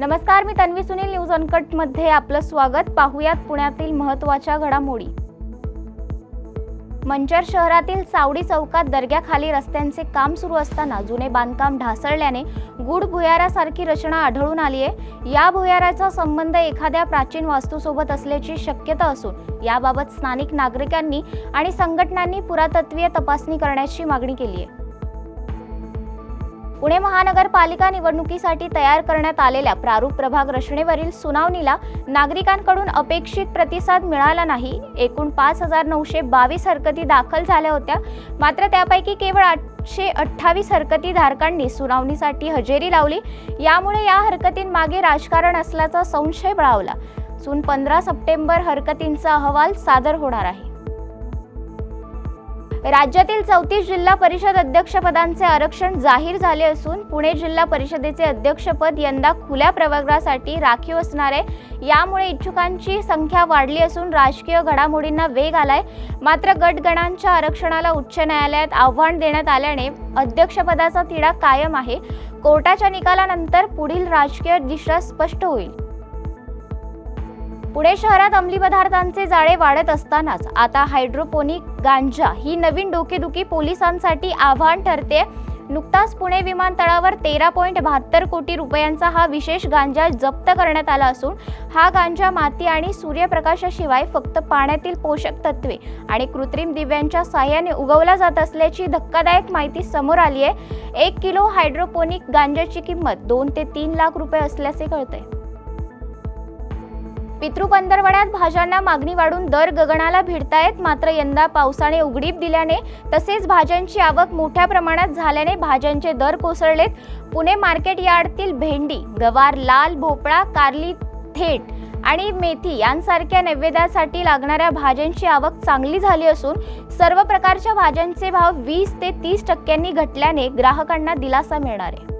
नमस्कार मी तन्वी सुनील न्यूज अनकटमध्ये आपलं स्वागत. पाहुयात पुण्यातील महत्त्वाच्या घडामोडी. मंचर शहरातील सावडी चौकात दर्ग्याखाली रस्त्यांचे काम सुरू असताना जुने बांधकाम ढासळल्याने गुड भुयारासारखी रचना आढळून आली आहे या भुयाराचा संबंध एखाद्या प्राचीन वास्तूसोबत असल्याची शक्यता असून याबाबत स्थानिक नागरिकांनी आणि संघटनांनी पुरातत्वीय तपासणी करण्याची मागणी केली आहे पुणे महानगरपालिका निवडणुकीसाठी तयार करण्यात आलेल्या प्रारूप प्रभाग रचनेवरील सुनावणीला नागरिकांकडून अपेक्षित प्रतिसाद मिळाला नाही. एकूण पाच हजार नऊशे बावीस हरकती दाखल झाल्या होत्या. मात्र त्यापैकी केवळ आठशे अठ्ठावीस हरकती धारकांनी सुनावणीसाठी हजेरी लावली. यामुळे या हरकतींमागे राजकारण असल्याचा संशय बळावला. सून पंधरा सप्टेंबर हरकतींचा अहवाल सादर होणार आहे. राज्यातील चौतीस जिल्हा परिषद अध्यक्षपदांचे आरक्षण जाहीर झाले असून पुणे जिल्हा परिषदेचे अध्यक्षपद यंदा खुल्या प्रवर्गासाठी राखीव असणार आहे. यामुळे इच्छुकांची संख्या वाढली असून राजकीय घडामोडींना वेग आलाय. मात्र गटगणांच्या आरक्षणाला उच्च न्यायालयात आव्हान देण्यात आल्याने अध्यक्षपदाचा तिढा कायम आहे. कोर्टाच्या निकालानंतर पुढील राजकीय दिशा स्पष्ट होईल. पुणे शहरात अंमली पदार्थांचे जाळे वाढत असतानाच आता हायड्रोपोनिक गांजा ही नवीन डोकेदुखी पोलिसांसाठी आव्हान ठरते. नुकताच पुणे विमानतळावर तेरा पॉईंट बहात्तर कोटी रुपयांचा हा विशेष गांजा जप्त करण्यात आला असून हा गांजा माती आणि सूर्यप्रकाशाशिवाय फक्त पाण्यातील पोषक तत्वे आणि कृत्रिम दिव्यांच्या साह्याने उगवला जात असल्याची धक्कादायक माहिती समोर आली आहे एक किलो हायड्रोपोनिक गांजाची किंमत दोन ते तीन लाख रुपये असल्याचे कळते कळतंय पितृपंधरवड्यात भाज्यांना मागणी वाढून दर गगनाला भिडतायत. मात्र यंदा पावसाने उघडीप दिल्याने तसेच भाज्यांची आवक मोठ्या प्रमाणात झाल्याने भाज्यांचे दर कोसळलेत. पुणे मार्केट यार्डतील भेंडी गवार लाल भोपळा कारली थेट आणि मेथी यांसारख्या नैवेद्यासाठी लागणाऱ्या भाज्यांची आवक चांगली झाली असून सर्व प्रकारच्या भाज्यांचे भाव वीस ते तीस टक्क्यांनी घटल्याने ग्राहकांना दिलासा मिळणार आहे.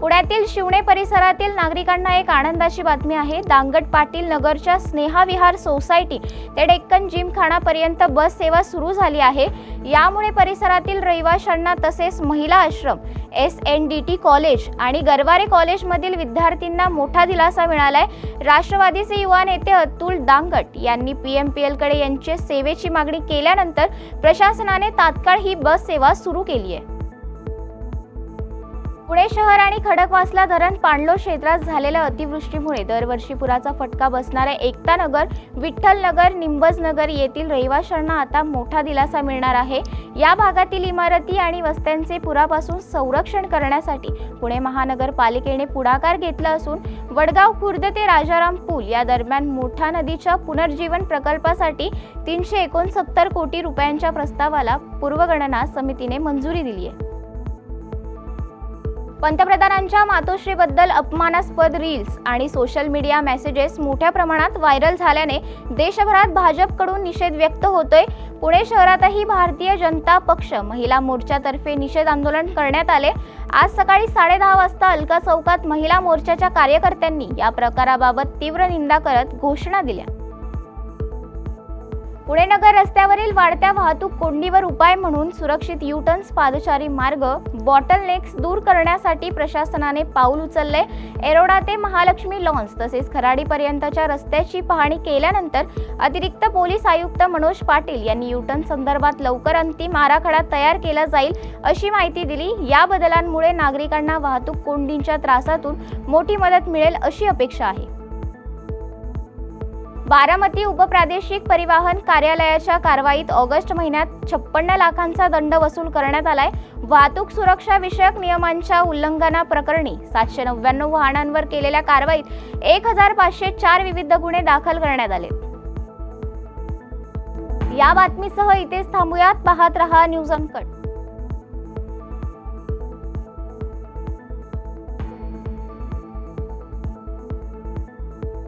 पुण्यातील शिवणे परिसरातील नागरिकांना एक आनंदाची बातमी आहे. दांगट पाटील नगरच्या स्नेहा विहार सोसायटी ते डेक्कन जिमखानापर्यंत बस सेवा सुरू झाली आहे. यामुळे परिसरातील रहिवाशांना तसेच Mahila Ashram S N D T college आणि गरवारे कॉलेजमधील विद्यार्थ्यांना मोठा दिलासा मिळालाय. राष्ट्रवादीचे युवा नेते अतुल दांगट यांनी पी एम पी एलकडे यांचे सेवेची मागणी केल्यानंतर प्रशासनाने तात्काळ ही बस सेवा सुरू केली आहे. पुणे शहर आणि खडकवासला धरण पाणलो क्षेत्रात झालेल्या अतिवृष्टीमुळे दरवर्षी पुराचा फटका बसणाऱ्या एकता नगर विठ्ठल नगर निंबज नगर येथील रहिवाशांना आता मोठा दिलासा मिळणार आहे. या भागातील इमारती आणि वस्त्यांचे पुरापासून संरक्षण करण्यासाठी पुणे महानगरपालिकेने पुढाकार घेतला असून वडगाव खुर्द ते राजाराम पूल या दरम्यान मोठा नदीच्या पुनर्जीवन प्रकल्पासाठी तीनशे एकोणसत्तर कोटी रुपयांच्या प्रस्तावाला पूर्वगणना समितीने मंजुरी दिली आहे. पंतप्रधानांच्या मातोश्रीबद्दल अपमानास्पद रील्स आणि सोशल मीडिया मेसेजेस मोठ्या प्रमाणात व्हायरल झाल्याने देशभरात भाजपकडून निषेध व्यक्त होतोय. पुणे शहरातही भारतीय जनता पक्ष महिला मोर्चातर्फे निषेध आंदोलन करण्यात आले. आज सकाळी साडेदहा वाजता अलका चौकात महिला मोर्चाच्या कार्यकर्त्यांनी या प्रकाराबाबत तीव्र निंदा करत घोषणा दिल्या. पुणे नगर रस्त्यावरील वाढत्या वाहतूक कोंडीवर उपाय म्हणून सुरक्षित युटर्न्स पादचारी मार्ग बॉटल नेक्स दूर करण्यासाठी प्रशासनाने पाऊल उचलले. एरोडा ते महालक्ष्मी लॉन्स तसेच खराडीपर्यंतच्या रस्त्याची पाहणी केल्यानंतर अतिरिक्त पोलीस आयुक्त मनोज पाटील यांनी युटर्न संदर्भात लवकर अंतिम आराखडा तयार केला जाईल अशी माहिती दिली. या बदलांमुळे नागरिकांना वाहतूक कोंडींच्या त्रासातून मोठी मदत मिळेल अशी अपेक्षा आहे. बारामती उपप्रादेशिक परिवहन कार्यालयाच्या कारवाईत ऑगस्ट महिन्यात छप्पन्न लाखांचा दंड वसूल करण्यात आलाय. वाहतूक सुरक्षा विषयक नियमांच्या उल्लंघनाप्रकरणी सातशे नव्याण्णव वाहनांवर केलेल्या कारवाईत एक हजार पाचशे चार विविध गुन्हे दाखल करण्यात आले. या बातमीसह इथेच थांबूयात. पाहत रहा न्यूज अनकट.